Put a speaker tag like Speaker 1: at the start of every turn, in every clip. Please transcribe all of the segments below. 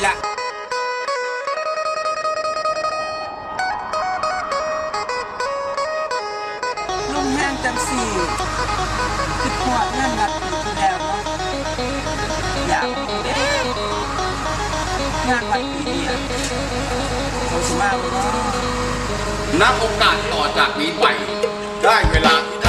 Speaker 1: นี่ละ
Speaker 2: ลมแห้งจังสี่คือหัวนั่นนัดคือแล้อยากงานวันปีนี้เขาสมาเล
Speaker 3: ยเนาะนับโอ
Speaker 1: กา
Speaker 4: สต่อจากนี้ไป ได้เวลาที่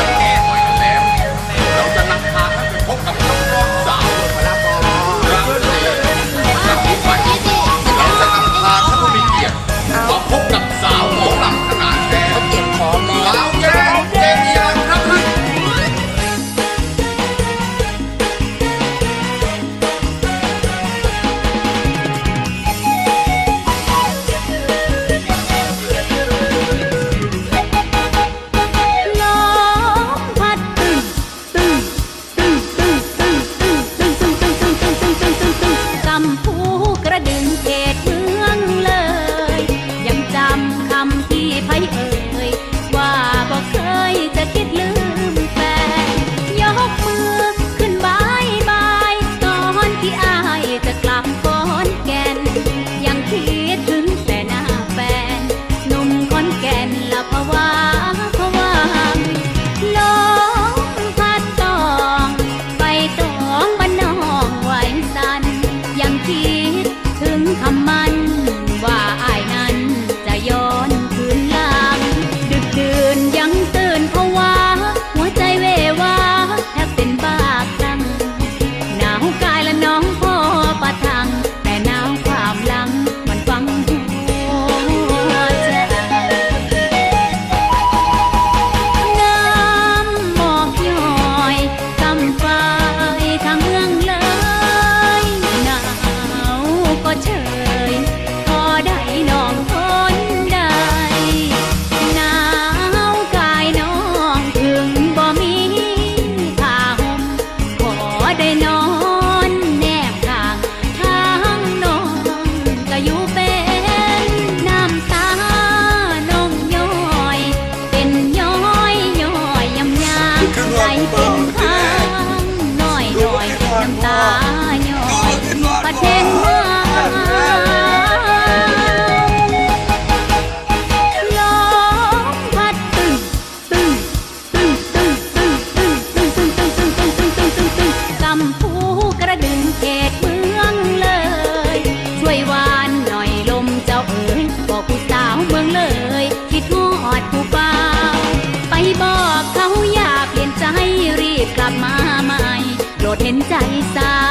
Speaker 4: น้ำตาย่อยมาเทนมาัตึ้ ห็นใจสาว